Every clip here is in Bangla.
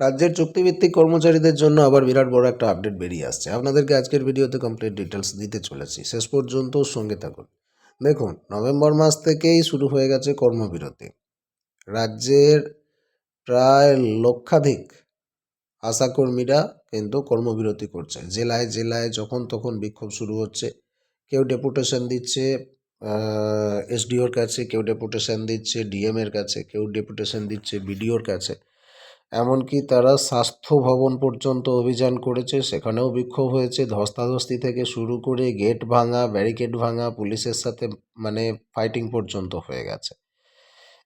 রাজ্যের চুক্তিভিত্তিক কর্মচারীদের জন্য আবার বিরাট বড় একটা আপডেট বেরিয়ে আসছে। আপনাদেরকে আজকের ভিডিওতে কমপ্লিট ডিটেলস দিতে চলেছি। শেষ পর্যন্ত সঙ্গে থাকুন। দেখুন, নভেম্বর মাস থেকেই শুরু হয়ে গেছে কর্মবিরতি। রাজ্যের প্রায় লক্ষাধিক আশাকর্মীরা কিন্তু কর্মবিরতি করছে। জেলায় জেলায় যখন তখন বিক্ষোভ শুরু হচ্ছে। কেউ ডেপুটেশন দিচ্ছে এসডিওর কাছে, কেউ ডেপুটেশন দিচ্ছে ডিএম এর কাছে, কেউ ডেপুটেশন দিচ্ছে, বিডিওর কাছে। এমনকি তারা স্বাস্থ্য ভবন পর্যন্ত অভিযান করেছে, সেখানেও বিক্ষোভ হয়েছে। ধস্তাধস্তি থেকে শুরু করে গেট ভাঙা, ব্যারিকেড ভাঙা, পুলিশের সাথে মানে ফাইটিং পর্যন্ত হয়ে গেছে।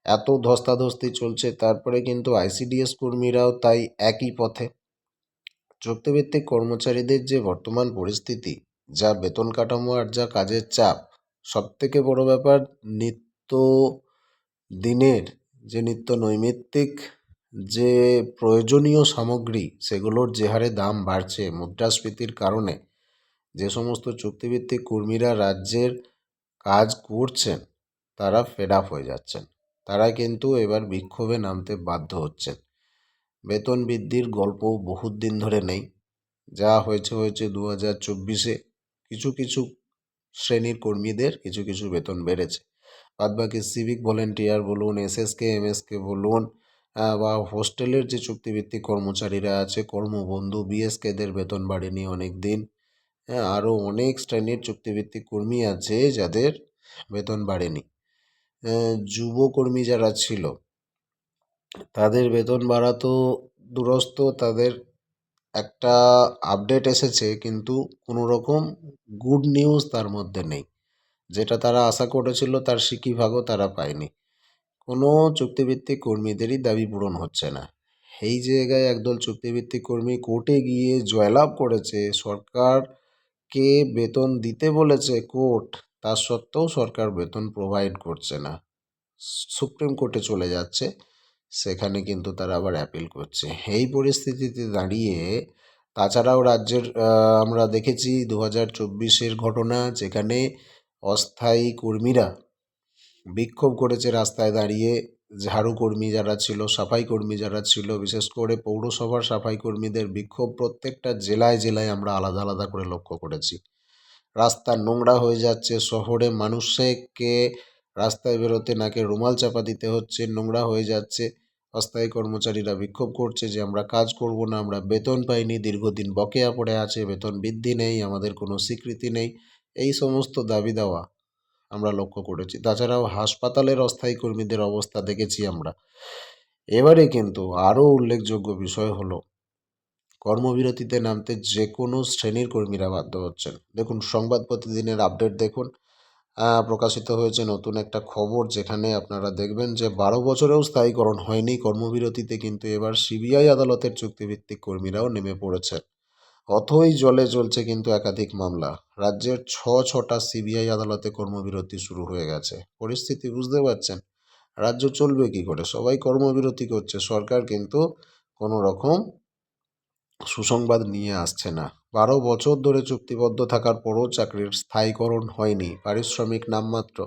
এত ধস্তাধস্তি চলছে, তারপরে কিন্তু আইসিডিএস কর্মীরাও তাই একই পথে। চুক্তিভিত্তিক কর্মচারীদের যে বর্তমান পরিস্থিতি, যা বেতন কাঠামো আর যা কাজের চাপ, সবথেকে বড় ব্যাপার নিত্য দিনের যে নিত্য নৈমিত্তিক যে প্রয়োজনীয় সামগ্রী, সেগুলোর যে হারে দাম বাড়ছে মুদ্রাস্ফীতির কারণে, যে সমস্ত চুক্তিভিত্তিক কর্মীরা রাজ্যের কাজ করছেন, তারা ফেড আপ হয়ে যাচ্ছেন। তারা কিন্তু এবার বিক্ষোভে নামতে বাধ্য হচ্ছেন। বেতন বৃদ্ধির গল্প বহুত দিন ধরে নেই। যা হয়েছে হয়েছে দু হাজার চব্বিশে। কিছু কিছু শ্রেণির কর্মীদের কিছু কিছু বেতন বেড়েছে। বাদবাকি সিভিক ভলেন্টিয়ার বলুন এসএসকে এমএসকে বলুন বা হোস্টেলের যে চুক্তিভিত্তিক কর্মচারীরা আছে, কর্মবন্ধু বিএসকেদের বেতন বাড়েনি অনেক দিন হ্যাঁ আরও অনেক শ্রেণির চুক্তিভিত্তিক কর্মী আছে যাদের বেতন বাড়েনি। যুবকর্মী যারা ছিল, তাদের বেতন বাড়া তো দূরস্থ তাদের একটা আপডেট এসেছে, কিন্তু কোনো রকম গুড নিউজ তার মধ্যে নেই। যেটা তারা আশা করেছিল, তার সিকি ভাগও তারা পায়নি। কোনো চুক্তিভিত্তিক কর্মীদেরই দাবি পূরণ হচ্ছে না। এই জায়গায় একদল চুক্তিভিত্তিক কর্মী কোর্টে গিয়ে জয়লাভ করেছে, সরকারকে বেতন দিতে বলেছে কোর্ট, তা সত্ত্বেও সরকার বেতন প্রোভাইড করছে না। সুপ্রিম কোর্টে চলে যাচ্ছে, সেখানে কিন্তু তারা আবার অ্যাপিল করছে। এই পরিস্থিতিতে দাঁড়িয়ে তাছাড়াও রাজ্যের আমরা দেখেছি দু হাজার চব্বিশের ঘটনা, যেখানে অস্থায়ী কর্মীরা বিক্ষোভ করেছে রাস্তায় দাঁড়িয়ে। ঝাড়ু কর্মী যারা ছিল, সাফাই কর্মী যারা ছিল, বিশেষ করে পৌরসভার সাফাই কর্মীদের বিক্ষোভ প্রত্যেকটা জেলায় জেলায় আমরা আলাদা আলাদা করে লক্ষ্য করেছি। রাস্তা নোংরা হয়ে যাচ্ছে, শহরে মানুষকে রাস্তায় বেরোতে নাকে রুমাল চাপা দিতে হচ্ছে, নোংরা হয়ে যাচ্ছে। অস্থায়ী কর্মচারীরা বিক্ষোভ করছে যে, আমরা কাজ করব না, আমরা বেতন পাইনি, দীর্ঘদিন বকেয়া পড়ে আছে, বেতন বৃদ্ধি নেই, আমাদের কোনো স্বীকৃতি নেই। এই সমস্ত দাবি দেওয়া আমরা লক্ষ্য করেছি। তাছাড়াও হাসপাতালের অস্থায়ী কর্মীদের অবস্থা দেখেছি আমরা। এবারে কিন্তু আরও উল্লেখযোগ্য বিষয় হলো, কর্মবিরতিতে নামতে যে কোনো শ্রেণির কর্মীরা বাধ্য হচ্ছেন। দেখুন, সংবাদ প্রতিদিনের আপডেট দেখুন প্রকাশিত হয়েছে নতুন একটা খবর যেখানে আপনারা দেখবেন যে বারো বছরেও স্থায়ীকরণ হয়নি। কর্মবিরতিতে কিন্তু এবার সিবিআই আদালতের চুক্তিভিত্তিক কর্মীরাও নেমে পড়েছেন। অথই জলে চলছে কিন্তু একাধিক মামলা। রাজ্যের ছ ছটা সিবিআই আদালতে কর্মবিরতি শুরু হয়ে গেছে। পরিস্থিতি বুঝতে পারছেন? রাজ্য চলবে কি করে? সবাই কর্মবিরতি করছে। সরকার কিন্তু কোনো রকম সুসংবাদ নিয়ে আসছে না। বারো বছর ধরে চুক্তিবদ্ধ থাকার পরও চাকরির স্থায়ীকরণ হয়নি, পারিশ্রমিক নামমাত্র।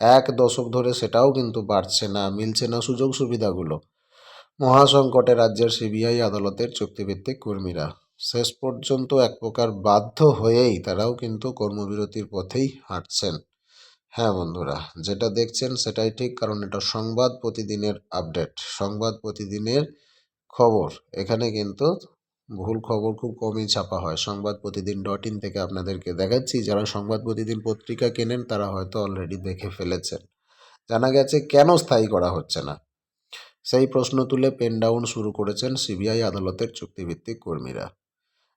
এক দশক ধরে সেটাও কিন্তু বাড়ছে না, মিলছে না সুযোগ সুবিধাগুলো। মহাসংকটে রাজ্যের সিবিআই আদালতের চুক্তিভিত্তিক কর্মীরা। শেষ পর্যন্ত এক প্রকার বাধ্য হয়েই তারাও কিন্তু কর্মবিরতির পথেই হাঁটছেন। হ্যাঁ বন্ধুরা, যেটা দেখছেন সেটাই ঠিক, কারণ এটা সংবাদ প্রতিদিনের আপডেট। সংবাদ প্রতিদিনের খবর। এখানে কিন্তু ভুল খবর খুব কমই ছাপা হয়। সংবাদ প্রতিদিন ডট ইন থেকে আপনাদেরকে দেখাচ্ছি। যারা সংবাদ প্রতিদিন পত্রিকা কেনেন, তারা হয়তো অলরেডি দেখে ফেলেছেন। জানা গেছে কেন স্থায়ী করা হচ্ছে না? সেই প্রশ্ন তুলে পেন ডাউন শুরু করেছেন সিবিআই আদালতের চুক্তিভিত্তিক কর্মীরা।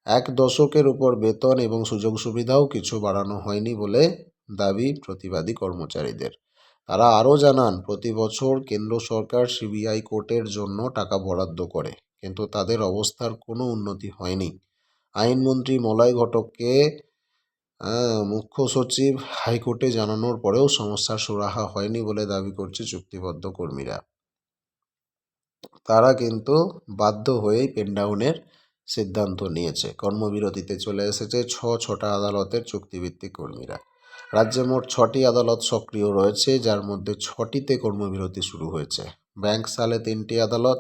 এক দশকের উপর বেতন এবং সুযোগ সুবিধাও কিছু বাড়ানো হয়নি বলে দাবি প্রতিবাদী কর্মচারীদের। তারা আরও জানান, প্রতি বছর কেন্দ্র সরকার সিবিআই কোর্টের জন্য টাকা বরাদ্দ করে, কিন্তু তাদের অবস্থার কোনো উন্নতি হয়নি। আইনমন্ত্রী মলয় ঘটককে মুখ্য সচিব হাইকোর্টে জানানোর পরেও সমস্যার সুরাহা হয়নি বলে দাবি করছে চুক্তিবদ্ধ কর্মীরা। তারা কিন্তু বাধ্য হয়েই পেনডাউনের সিদ্ধান্ত নিয়েছে। কর্মবিরতিতে চলে এসেছে ছ, ছটা আদালতের চুক্তিভিত্তিক কর্মীরা। রাজ্যে মোট ছটি আদালত সক্রিয় রয়েছে, যার মধ্যে ছটিতে কর্মবিরতি শুরু হয়েছে। ব্যাংক সালে তিনটি আদালত,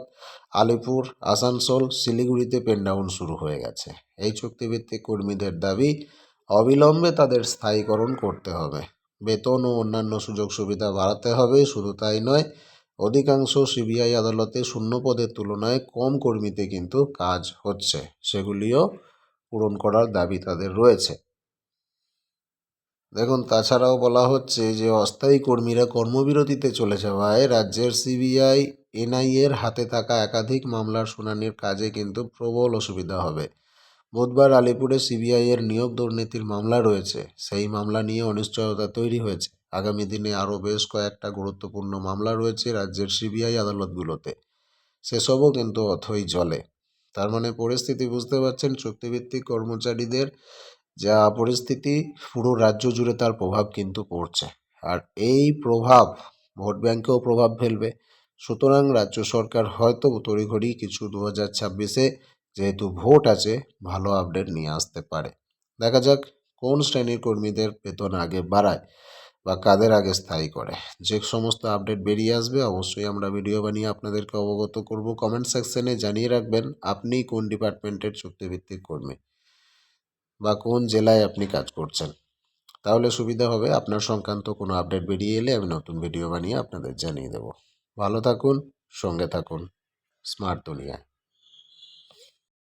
আলিপুর, আসানসোল, শিলিগুড়িতে পেনডাউন শুরু হয়ে গেছে। এই চুক্তিভিত্তিক কর্মীদের দাবি, অবিলম্বে তাদের স্থায়ীকরণ করতে হবে। বেতন ও অন্যান্য সুযোগ সুবিধা বাড়াতে হবে, শুধু তাই নয় অধিকাংশ সিবিআই আদালতে শূন্য পদের তুলনায় কম কর্মীতে কিন্তু কাজ হচ্ছে। সেগুলিও পূরণ করার দাবি তাদের রয়েছে। দেখুন, তাছাড়াও বলা হচ্ছে যে, অস্থায়ী কর্মীরা কর্মবিরতিতে চলে যাওয়ায় রাজ্যের সিবিআই, এনআইএর হাতে থাকা একাধিক মামলার শুনানির কাজে কিন্তু প্রবল অসুবিধা হবে। বুধবার আলিপুরে সিবিআই এর নিয়োগ দুর্নীতির মামলা রয়েছে। সেই মামলা নিয়ে অনিশ্চয়তা তৈরি হয়েছে। আগামী দিনে আরও বেশ কয়েকটা গুরুত্বপূর্ণ মামলা রয়েছে রাজ্যের সিবিআই আদালতগুলোতে। সেসবও কিন্তু অথই জলে। তার মানে পরিস্থিতি বুঝতে পারছেন চুক্তিভিত্তিক কর্মচারীদের, যা পরিস্থিতি পুরো রাজ্য জুড়ে তার প্রভাব কিন্তু পড়ছে। আর এই প্রভাব ভোট ব্যাংকেও প্রভাব ফেলবে। সুতরাং রাজ্য সরকার হয়তো তড়িঘড়ি কিছু দু হাজার ছাব্বিশে যেহেতু ভোট আছে, ভালো আপডেট নিয়ে আসতে পারে। দেখা যাক কোন শ্রেণির কর্মীদের বেতন আগে বাড়ায়। বা কাদের আগে স্থায়ী করে? যে সমস্ত আপডেট বেরিয়ে আসবে, অবশ্যই আমরা ভিডিও বানিয়ে আপনাদেরকে অবগত করব। কমেন্ট সেকশনে জানিয়ে রাখবেন, আপনি কোন ডিপার্টমেন্টের চুক্তিভিত্তিক কর্মী বা কোন জেলায় আপনি কাজ করছেন। তাহলে সুবিধা হবে, আপনার সংক্রান্ত কোনো আপডেট বেরিয়ে এলে আমি নতুন ভিডিও বানিয়ে আপনাদের জানিয়ে দেব। ভালো থাকুন, সঙ্গে থাকুন স্মার্ট দুনিয়ায়